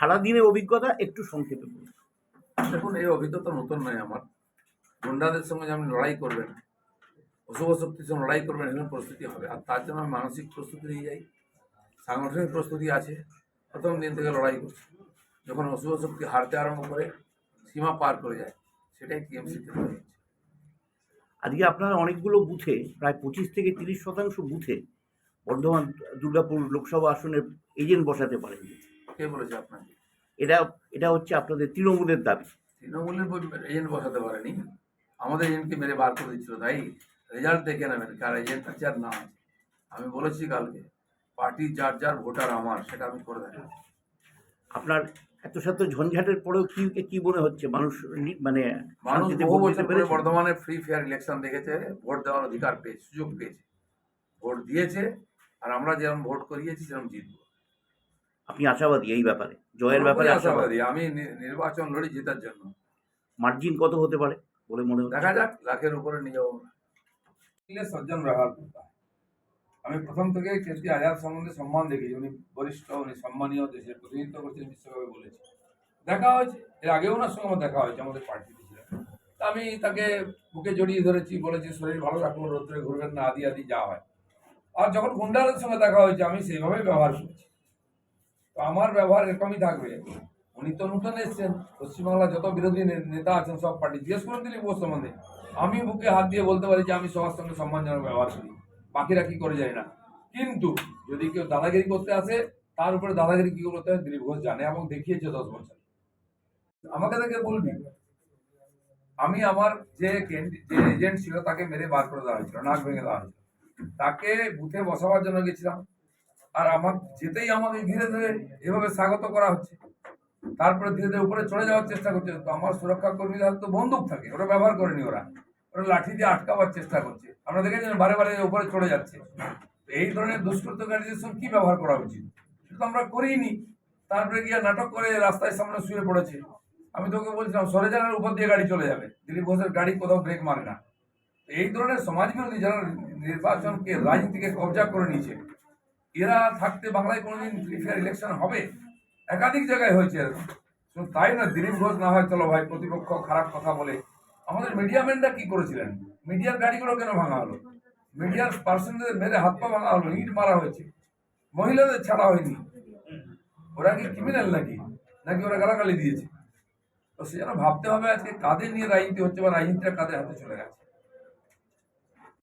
সারাদিনের অভিজ্ঞতা একটু সংক্ষেপে বলুন। দেখুন এই অভিজ্ঞতা নতুন নয় আমার। গুন্ডাদের সঙ্গে যেমন লড়াই করবেন অশুভ শক্তির সঙ্গে লড়াই করবেন এরকম প্রস্তুতি হবে। আর তার জন্য আমি মানসিক প্রস্তুতি নিয়ে যাই সাংগঠনিক প্রস্তুতি আছে প্রথম দিন থেকে লড়াই করছি। যখন অশুভ শক্তি হারতে আরম্ভ করে সীমা পার করে যায় সেটাই টিএমসিতে হয়েছে আজকে আপনারা অনেকগুলো বুথে প্রায় পঁচিশ থেকে তিরিশ শতাংশ বুথে বর্ধমান দুর্গাপুর লোকসভা আসনের এজেন্ট বসাতে পারেন। কে বলেছে আপনাকে? এটা এটা হচ্ছে আপনাদের তৃণমূলের দাবি। তৃণমূলের এজেন্ট বসাতে পারেনি। আমাদের এজেন্টকে মেরে বার করে দিচ্ছিল তাই? রেজাল্ট দেখে নেবেন কার এজেন্ট আছে আর না আছে। আমি বলেছি কালকে পার্টি যার যার ভোটার আমার সেটা আমি করে দেখাবো। আপনার এত শত ঝঞ্ঝাটের পরেও কি কি মনে হচ্ছে? মানুষ মানে মানুষ বহু বছর বর্ধমানে ফ্রি ফেয়ার ইলেকশন দেখেছে ভোট দেওয়ার অধিকার পেয়েছে সুযোগ পেয়েছে। ভোট দিয়েছে আর আমরা যেরকম ভোট করিয়েছি সেরকম জিতবো। আপনি আশাবাদী এই ব্যাপারে? জয়ের ব্যাপারে আশাবাদী? আমি নির্বাচন লড়ি জেতার জন্য। মার্জিন কত হতে পারে বলে মনে হচ্ছে? দেখা যাক লাখের উপরে নিয়ে যাব। সজ্জন ব্যবহার আমি প্রথম থেকে কীর্তি আজাদ সম্বন্ধে সম্মান দেখেছি উনি বরিষ্ঠ উনি সম্মানীয় দেশের প্রতিনিধিত্ব করছেন বিশ্বভাবে বলেছে। দেখা হয়েছে এর আগেও ওনার সঙ্গে আমার দেখা হয়েছে আমাদের পার্টিতে ছিলেন তা আমি তাকে বুকে জড়িয়ে ধরেছি বলেছি শরীর ভালো রাখুন রোদ্রে ঘুরবেন না আদি আদি যা হয়। আর যখন গুন্ডারের সঙ্গে দেখা হয়েছে আমি সেইভাবেই ব্যবহার করেছি। আমার ব্যবহার এরকমই থাকবে। উনি তো নতুন এসছেন, পশ্চিমবাংলার যত বিরোধী নেতা আছেন, সব পার্টি। জিজ্ঞেস করে দিলি বোস সম্বন্ধে। আমি বুকে হাত দিয়ে বলতে পারি যে আমি সবার সঙ্গে সম্মানজনক ব্যবহার করি। বাকিরা কি করে যায় না। কিন্তু যদি কেউ দাদাগিরি করতে আসে, তার উপরে দাদাগিরি কি করতে হয়, দিলীপ ঘোষ জানে এবং দেখিয়েছে দশ বছর। আমাকে দেখে বলবি? আমি আমার যে যে এজেন্ট ছিল, তাকে মেরে বার করে দেওয়া হয়েছিল, নাক ভেঙে দেওয়া হয়েছিল। তাকে বুথে বসাবার জন্য গেছিলাম। আর আমার যেতেই আমাকে ধীরে ধীরে এভাবে স্বাগত করা হচ্ছে। তারপরে ধীরে ধীরে উপরে চলে যাওয়ার চেষ্টা করছে। তো আমার সুরক্ষা কর্মীদের তো বন্দুক থাকে, ওরা ব্যবহার করেনি ওরা। ওরা লাঠি দিয়ে আটকাবার চেষ্টা করছে। আমরা দেখেছেন বারে বারে উপরে চলে যাচ্ছে। এই ধরনের দুষ্কৃতকারীদের সঙ্গে কি ব্যবহার করা উচিত? সেটা তো আমরা করিনি। তারপরে গিয়ে নাটক করে রাস্তায় সামনে শুয়ে পড়েছে। আমি তোকে বলছিলাম সরেজানের উপর দিয়ে গাড়ি চলে যাবে। দিলীপ ঘোষের গাড়ি কোথাও ব্রেক মারে না। এই ধরনের সমাজ বিরোধী যারা নির্বাচনকে, রাজনীতিকে কবজা করে নিয়েছে এরা থাকতে বাংলায় কোনোদিন ফেয়ার ইলেকশন হবে? একাধিক জায়গায় হয়েছে এরকম। তাই না দিলীপ ঘোষ না হয় চলো ভাই, প্রতিপক্ষ খারাপ কথা বলে। আমাদের মিডিয়াম্যানরা কি করেছিলেন? মিডিয়ার গাড়িগুলো কেন ভাঙা হলো? মিডিয়ার পার্সনদের মেরে হাত পা ভাঙা হলো, ইট মারা হয়েছে। মহিলাদের ছাড়া হয়নি। ওরা কি ক্রিমিনাল নাকি? নাকি ওরা গালাগালি দিয়েছে? তো সে যেন ভাবতে হবে আজকে কাদের নিয়ে রাজনীতি হচ্ছে বা রাজনীতিটা কাদের হাতে চলে গেছে?